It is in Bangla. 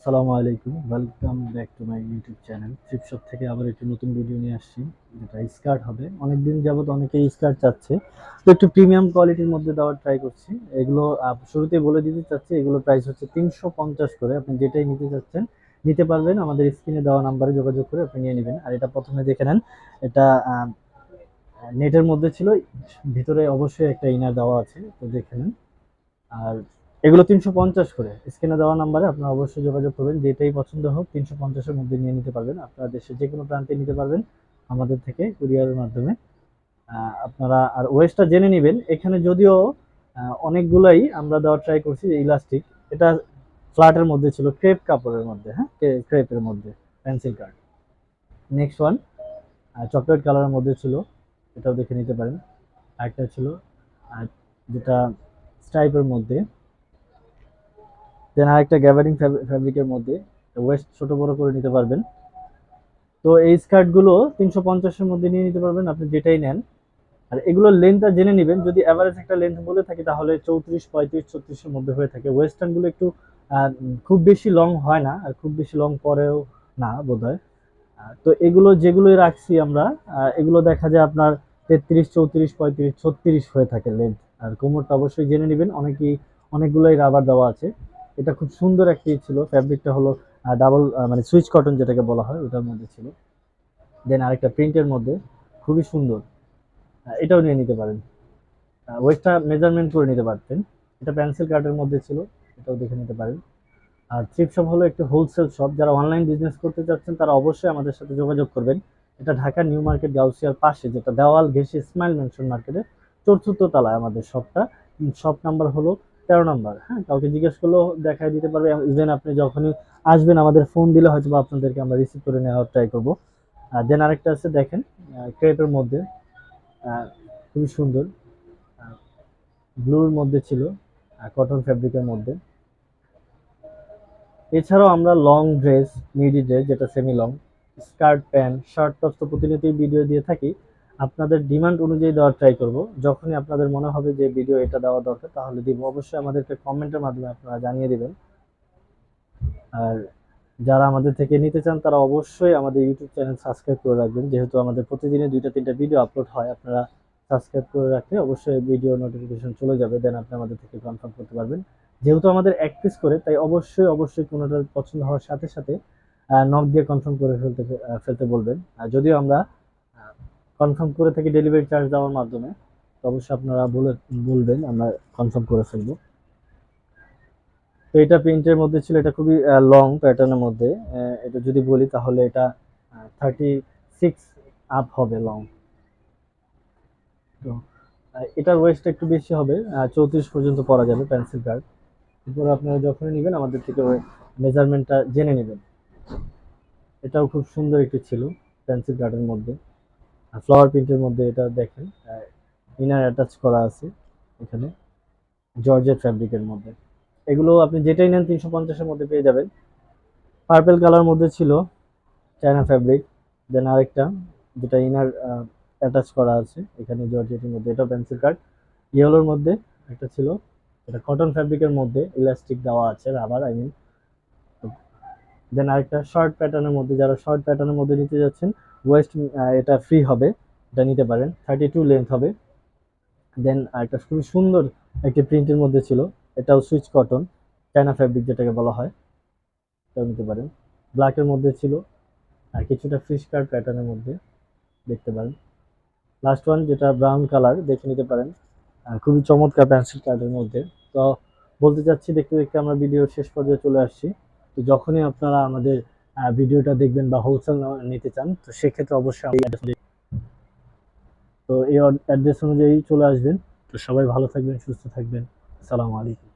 আসসালামু আলাইকুম। Welcome back to my YouTube channel Tripshop থেকে আবার একটি নতুন ভিডিও নিয়ে আসছি যেটা স্কার্ট হবে। অনেকদিন যাবত অনেকেই স্কার্ট চাচ্ছে। তো একটু প্রিমিয়াম কোয়ালিটির মধ্যে দেওয়ার ট্রাই করছি। এগুলো আহ, শুরুতেই বলে দিতে চাচ্ছি এগুলো প্রাইস হচ্ছে তিনশো পঞ্চাশ করে। আপনি যেটাই নিতে চাচ্ছেন নিতে পারবেন। আমাদের স্ক্রিনে দেওয়া নাম্বারে যোগাযোগ করে আপনি নিয়ে নেবেন। আর এটা প্রথমে দেখে নেন এটা নেটের মধ্যে ছিল। ভিতরে অবশ্যই একটা ইনার দেওয়া আছে তো দেখে নেন। আর এগুলো তিনশো পঞ্চাশ করে। স্ক্রিনে দেওয়া নাম্বারে আপনারা অবশ্যই যোগাযোগ করবেন, যেটাই পছন্দ হোক, তিনশো পঞ্চাশের মধ্যে নিয়ে নিতে পারবেন। আপনারা দেশের যে কোনো প্রান্তে নিতে পারবেন, আমাদের থেকে কুরিয়ারের মাধ্যমে। আপনারা, আর ওয়েস্টটা জেনে নেবেন, এখানে যদিও অনেকগুলাই আমরা দেওয়ার ট্রাই করছি ইলাস্টিক এটা ফ্ল্যাটের মধ্যে ছিল ক্রেপ কাপড়ের মধ্যে হ্যাঁ? ক্রেপের মধ্যে pencil card next one chocolate কালারের মধ্যে ছিল, এটাও দেখে নিতে পারেন। আরেকটা ছিল আর যেটা স্ট্রাইপের মধ্যে। দেন আরেকটা গ্যাবারিং ফ্যাব্রিকের মধ্যে ওয়েস্ট ছোট বড় করে নিতে পারবেন। তো এই স্কার্টগুলো তিনশো পঞ্চাশের মধ্যে নিয়ে নিতে পারবেন, আপনি যেটাই নেন। আর এগুলোর লেন্থটা জেনে নেবেন, যদি অ্যাভারেজ একটা লেন্থ বলে থাকি, তাহলে চৌত্রিশ, পঁয়ত্রিশ, ছত্রিশের মধ্যে হয়ে থাকে। ওয়েস্টার্নগুলো একটু খুব বেশি লং হয় না, আর খুব বেশি লং পরেও না বোধ তো এগুলো যেগুলোই রাখছি আমরা এগুলো দেখা যায় আপনার তেত্রিশ, চৌত্রিশ, পঁয়ত্রিশ, ছত্রিশ হয়ে থাকে লেন্থ আর কোমরটা অবশ্যই জেনে নেবেন, অনেকেই, অনেকগুলোই রাবার দেওয়া আছে। এটা খুব সুন্দর একটি ছিল ফ্যাব্রিকটা হলো ডাবল মানে সুইচ কটন যেটাকে বলা হয়, ওটার মধ্যে ছিল। দেন আরেকটা প্রিন্টের মধ্যে, খুবই সুন্দর। এটাও নিয়ে নিতে পারেন। ওয়েস্টটা মেজারমেন্ট করে নিতে পারতেন। এটা পেন্সিল কার্ডের মধ্যে ছিল, এটাও দেখে নিতে পারেন। আর থ্রিপ শপ হলো একটি হোলসেল শপ যারা অনলাইন বিজনেস করতে চাচ্ছেন, তারা অবশ্যই আমাদের সাথে যোগাযোগ করবেন। এটা ঢাকা, নিউ মার্কেট, গাউসিয়ার পাশে, যেটা দেওয়াল ঘেসে স্মাইল মেনশন মার্কেটের চতুর্থ তলায় আমাদের শপটা শপ নাম্বার হলো তেরো নম্বর হ্যাঁ? কাউকে জিজ্ঞেস করলেও দেখাই দিতে পারবে। ইভেন আপনি যখনই আসবেন, আমাদের ফোন দিলে হয়তো বা আপনাদেরকে আমরা রিসিভ করে নেওয়ার ট্রাই করব। আর দেন আরেকটা আছে, দেখেন ক্রেপের মধ্যে খুবই সুন্দর ব্লুর মধ্যে ছিল কটন ফ্যাব্রিকের মধ্যে। এছাড়াও আমরা লং ড্রেস মিডি ড্রেস যেটা semi long skirt pant shirt top তো প্রতিনিয়তই ভিডিও দিয়ে থাকি। আপনাদের ডিমান্ড অনুযায়ী দেওয়ার ট্রাই করব। যখনই আপনাদের মনে হবে যে ভিডিও এটা দেওয়া দরকার, তাহলে দিব। অবশ্যই আমাদেরকে কমেন্টের মাধ্যমে আপনারা জানিয়ে দেবেন। আর যারা আমাদের থেকে নিতে চান, তারা অবশ্যই আমাদের ইউটিউব চ্যানেল সাবস্ক্রাইব করে রাখবেন। যেহেতু আমাদের প্রতিদিনে দুইটা, তিনটা ভিডিও আপলোড হয়, আপনারা সাবস্ক্রাইব করে রাখলে অবশ্যই ভিডিও নোটিফিকেশন চলে যাবে। দেন আপনি আমাদের থেকে কনফার্ম করতে পারবেন। যেহেতু আমাদের এক পিস করে, তাই অবশ্যই অবশ্যই কোনোটা পছন্দ হওয়ার সাথে সাথে নক দিয়ে কনফার্ম করে ফেলতে ফেলতে বলবেন। আর যদিও আমরা কনফার্ম করে থাকি ডেলিভারি চার্জ দেওয়ার মাধ্যমে অবশ্যই আপনারা বলে, বলবেন, আমরা কনফার্ম করে ফেলব। তো এটা প্রিন্টের মধ্যে ছিল, এটা খুবই লং প্যাটার্নের মধ্যে। এটা যদি বলি তাহলে এটা থার্টি সিক্স আপ হবে লং তো এটার ওয়েস্টটা একটু বেশি হবে চৌত্রিশ পর্যন্ত পরা যাবে পেন্সিল কার্ড এরপরে আপনারা যখনই নেবেন, আমাদের থেকে ওই মেজারমেন্টটা জেনে নেবেন। এটাও খুব সুন্দর একটি ছিল পেন্সিল কার্ডের মধ্যে। ফ্লাওয়ার প্রিন্টের মধ্যে এটা দেখেন ইনার অ্যাটাচ করা আছে এখানে জর্জেট ফ্যাব্রিকের মধ্যে। এগুলো আপনি যেটাই নেন তিনশো পঞ্চাশের মধ্যে পেয়ে যাবেন। পার্পেল কালার মধ্যে ছিল চায়না ফ্যাব্রিক দেন আরেকটা যেটা ইনার অ্যাটাচ করা আছে, এখানে জর্জেটের মধ্যে এটা পেন্সিল কার্ড ইয়েলোর মধ্যে একটা ছিল, এটা কটন ফ্যাব্রিকের মধ্যে ইলাস্টিক দেওয়া আছে রাবার আই মিন দেন আরেকটা শর্ট প্যাটার্নের মধ্যে, যারা শর্ট প্যাটার্নের মধ্যে নিতে যাচ্ছেন ওয়েস্ট এটা ফ্রি হবে, এটা নিতে পারেন। থার্টি টু লেন্থ হবে। দেন আরেকটা খুবই সুন্দর একটি প্রিন্টের মধ্যে ছিল, এটাও সুইচ কটন চায়না ফ্যাব্রিক যেটাকে বলা হয়, এটাও নিতে পারেন। ব্ল্যাকের মধ্যে ছিল, আর কিছুটা ফিশ কার্ড প্যাটার্নের মধ্যে দেখতে পারেন। লাস্ট ওয়ান যেটা ব্রাউন কালার দেখে নিতে পারেন। খুবই চমৎকার পেন্সিল কার্ডের মধ্যে। তো বলতে চাচ্ছি, দেখতে দেখতে আমরা ভিডিওর শেষ পর্যায়ে চলে আসছি। তো যখনই আপনারা আমাদের ভিডিওটা দেখবেন বা হোলসেল নিতে চান, তো সেক্ষেত্রে অবশ্যই তো এই অ্যাড্রেস অনুযায়ী চলে আসবেন। তো সবাই ভালো থাকবেন, সুস্থ থাকবেন। আসসালামু আলাইকুম।